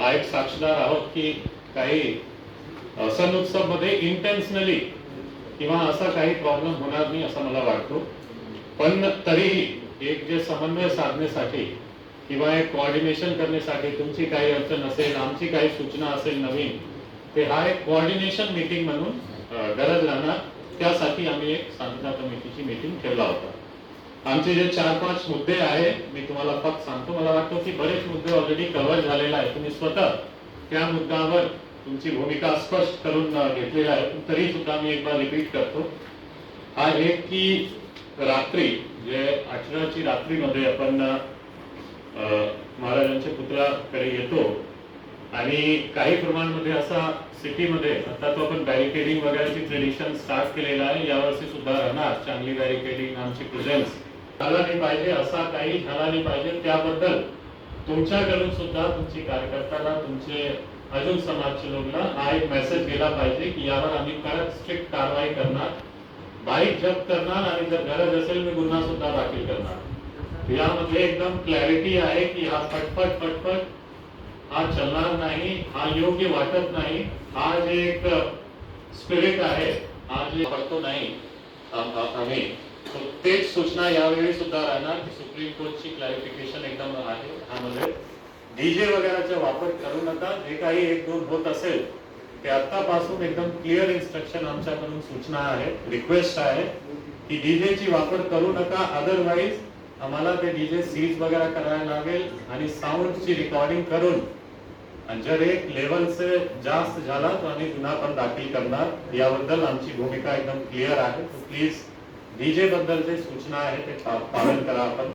हा एक साक्षीदार आहोत की काही सण उत्सवमध्ये इंटेन्शनली किंवा असा काही प्रॉब्लेम होणार नाही असं मला वाटतो. पण तरीही एक जे समन्वय साधण्यासाठी किंवा एक कोऑर्डिनेशन करण्यासाठी तुमची काही अडचण असेल आमची काही सूचना असेल नवीन ते हा एक कोऑर्डिनेशन मीटिंग म्हणून गरज राहणार त्यासाठी आम्ही एक शांतता कमिटीची मीटिंग ठेवला होता. आमचे जे चार पाच मुद्दे आहे मी तुम्हाला फक्त सांगतो. मला वाटतं की बरेच मुद्दे ऑलरेडी कव्हर झालेला आहे तुम्ही स्वतः त्या मुद्द्यावर तुमची भूमिका स्पष्ट करून घेतलेला आहे. तरी सुद्धा मी एकदा रिपीट करतो. हा एक की रात्री जे अठराची रात्रीमध्ये आपण महाराजांच्या पुतळ्याकडे येतो आणि काही प्रमाणामध्ये असा सिटीमध्ये आता तो आपण बॅरिकेडिंग वगैरेची ट्रेडिशन स्टार्ट केलेलं आहे. यावर्षी सुद्धा राहणार. चांगली बॅरिकेडिंग आमची प्रेझेन्स झाला नाही पाहिजे असा काही झाला नाही पाहिजे त्याबद्दल तुमच्याकडून सुद्धा तुमची कार्यकर्त्याला तुमचे अजून समाजचे लोकला हा एक मेसेज गेला पाहिजे की यावर आम्ही कडक स्ट्रिक्ट कारवाई करणार. बाईक जप्त करणार आणि जर गरज असेल मी गुन्हा सुद्धा दाखल करणार. यामध्ये एकदम क्लॅरिटी आहे की हा फटफट फटफट हा चलणार नाही हा योग्य वाटत नाही हा जे एक स्पिरिट आहे हा जे पडतो नाही आम्ही तेच सूचना यावेळी सुद्धा राहणार की सुप्रीम कोर्टची क्लॅरिफिकेशन एकदम आहे ह्यामध्ये डीजे वगैरेचा वापर करू नका जे काही एक दोन होत असेल ते आतापासून एकदम क्लिअर इन्स्ट्रक्शन आमच्याकडून सूचना आहे रिक्वेस्ट आहे की डीजेची वापर करू नका अदरवाईज आम्हाला ते डीजे सीज वगैरे करायला लागेल आणि साऊंडची रेकॉर्डिंग करून आणि जर एक लेवल से जास्त झाला तर आम्ही गुन्हा पण दाखल करणार. याबद्दल आमची भूमिका एकदम क्लिअर आहे. प्लीज डीजे बद्दल जे सूचना आहे ते पालन करा आपण.